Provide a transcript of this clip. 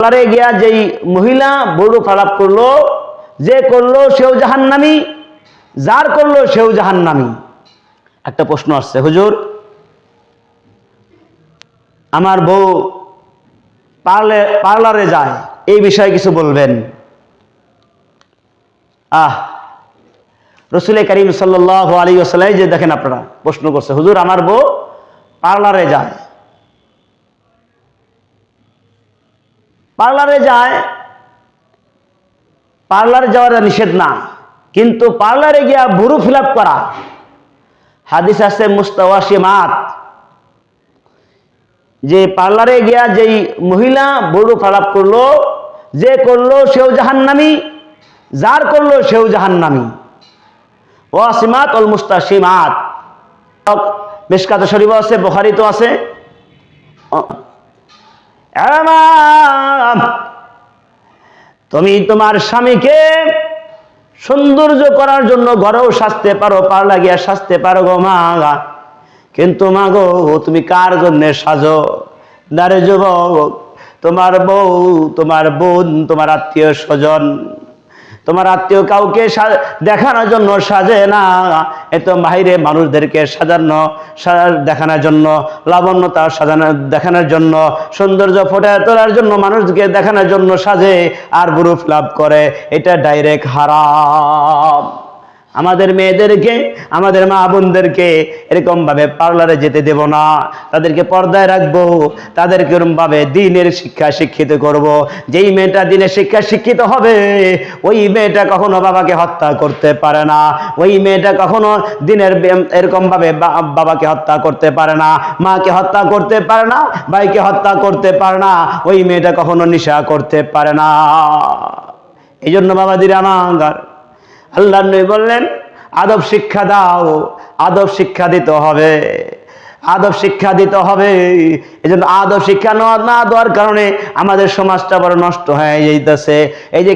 পার্লারে গিয়া যেই মহিলা বড় ফালাপ করল, যে করল সেও জাহান্নামি, যার করল সেও জাহান্নামি। একটা প্রশ্ন আসছে, হুজুর, আমার বউ পার্লে, পার্লারে যায়, এই বিষয়ে কিছু বলবেন? আহ রসুল করিম আলী আসাল্লাম যে দেখেন আপনারা, প্রশ্ন করছে, হুজুর, আমার বউ পার্লারে যায় পার্লারে যায়, পার্লারে যাওয়ার নিষেধ না। কিন্তু পার্লারে গিয়া বুরু ফিল করা। হাদিস আছে মুস্তাওয়াসিমাত যে পার্লারে গিয়া যেই মহিলা বড়ু ফালাপ করল, যে করল সেও জাহান্নামি, যার করল সেও জাহান্নামি। ওয়াসিমাত অল মুস্তাসিমাত মেশকাত শরীফ আছে বখারিত আছে। তুমি তোমার স্বামীকে সৌন্দর্য করার জন্য ঘরেও সাজতে পারো, পার লাগিয়া সাজতে পারো গো মা। কিন্তু মা গো, তুমি কার জন্য সাজো? নারে যুবক, তোমার বউ, তোমার বোন, তোমার আত্মীয় স্বজন তোমার আত্মীয় কাউকে দেখানোর জন্য সাজে না। এত বাইরে মানুষদেরকে সাজানো দেখানোর জন্য, লাবণ্যতা সাজানো, দেখানোর জন্য, সৌন্দর্য ফোটা তোলার জন্য মানুষকে দেখানোর জন্য সাজে আর গ্রুপ লাভ করে। এটা ডাইরেক্ট হারাম। আমাদের মেয়েদেরকে, আমাদের মা বোনদেরকে এরকম ভাবে পার্লারে যেতে দেব না। তাদেরকে পর্দায় রাখব, তাদেরকে এরকম ভাবে দিনের শিক্ষা শিক্ষিত করব। যেই মেয়েটা দিনের শিক্ষা শিক্ষিত হবে, ওই মেয়েটা কখনো বাবাকে হত্যা করতে পারে না। ওই মেয়েটা কখনো দিনের এরকম ভাবে বাবাকে হত্যা করতে পারে না, মাকে হত্যা করতে পারে না, ভাইকে হত্যা করতে পারে না, ওই মেয়েটা কখনো নেশা করতে পারে না। এই জন্য বাবাদির আমার আল্লাহ নবী বললেন, আদব শিক্ষা দাও, আদব শিক্ষা দিতে হবে, আদব শিক্ষা দিতে হবে। এই জন্য আদব শিক্ষা না দেওয়ার কারণে আমাদের সমাজটা বড় নষ্ট হয়ে যেতেছে এই যে